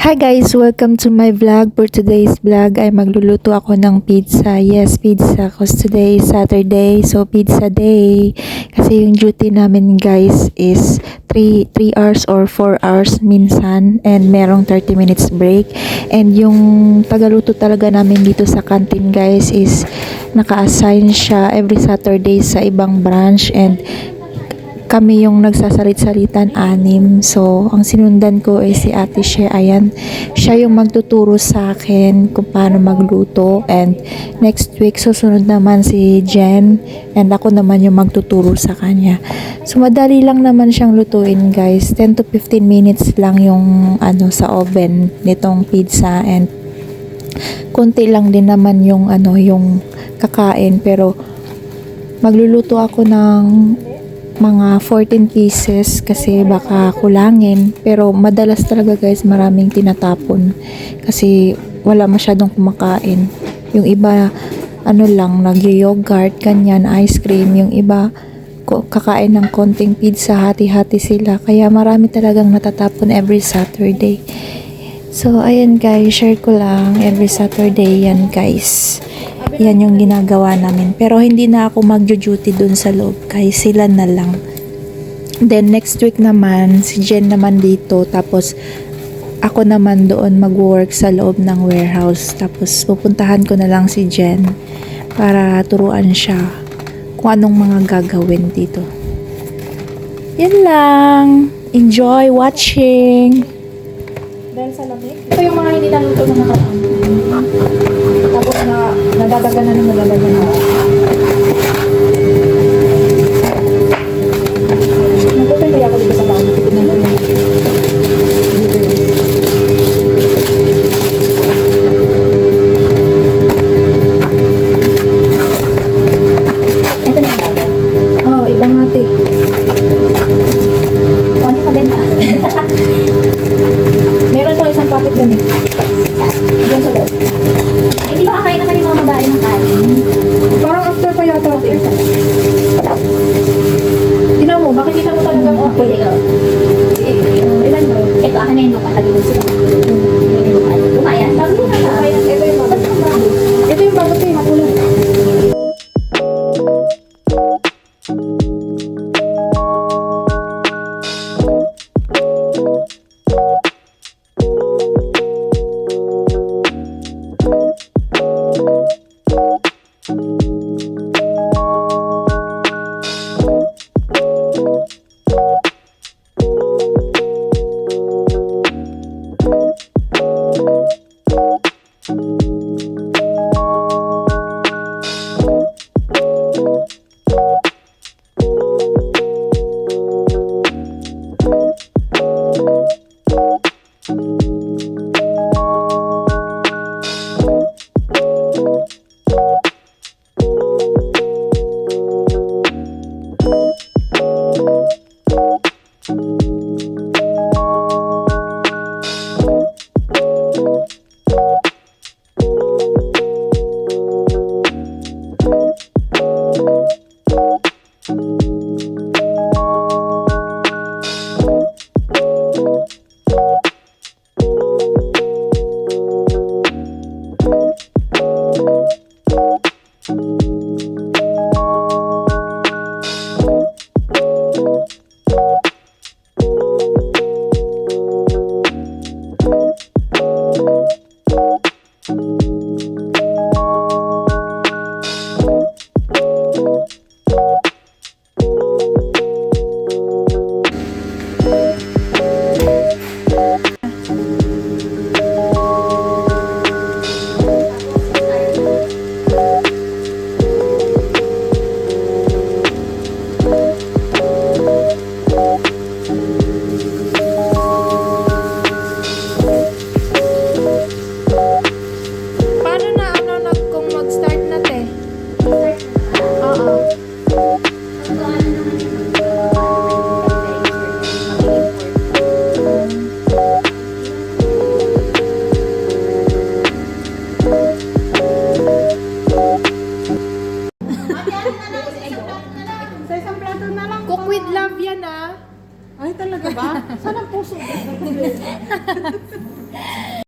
Hi guys! Welcome to my vlog. For today's vlog ay magluluto ako ng pizza. Yes, pizza. Cause today is Saturday, so pizza day. Kasi yung duty namin guys is 3, 3 hours or 4 hours minsan. And merong 30 minutes break. And yung tagaluto talaga namin dito sa canteen guys is naka-assign siya every Saturday sa ibang branch. And kami yung nagsasalit-salitan anim. So, ang sinundan ko ay si Ate She. Ayan, siya yung magtuturo sa akin kung paano magluto. And next week, susunod naman si Jen. And ako naman yung magtuturo sa kanya. So, madali lang naman siyang lutuin, guys. 10 to 15 minutes lang yung ano sa oven nitong pizza. And konti lang din naman yung ano yung kakain pero magluluto ako ng mga 14 pieces kasi baka kulangin. Pero madalas talaga guys maraming tinatapon kasi wala masyadong kumakain. Yung iba ano lang nag-yogurt ganyan ice cream. Yung iba kakain ng konting pizza hati-hati sila. Kaya marami talagang natatapon every Saturday. So, ayan guys, share ko lang. Every Saturday yan guys. Yan yung ginagawa namin. Pero hindi na ako magjo-duty dun sa loob guys, sila na lang. Then next week naman, si Jen naman dito. Tapos, ako naman doon mag-work sa loob ng warehouse. Tapos, pupuntahan ko na lang si Jen para turuan siya kung anong mga gagawin dito. Yan lang. Enjoy watching! Dahil sa lamig. Ito yung mga hindi naluto na nakaraan. Tapos na nadadagan na ng nadadagan na. Nagpunta kaya ako dito sa bahay. Tignan mo yun. Bago. Ibang ate. Ano ka din Meron natin. Paano Sa isang plato na lang. Cook with love yan ah. Ay, talaga ba? Saan ang puso?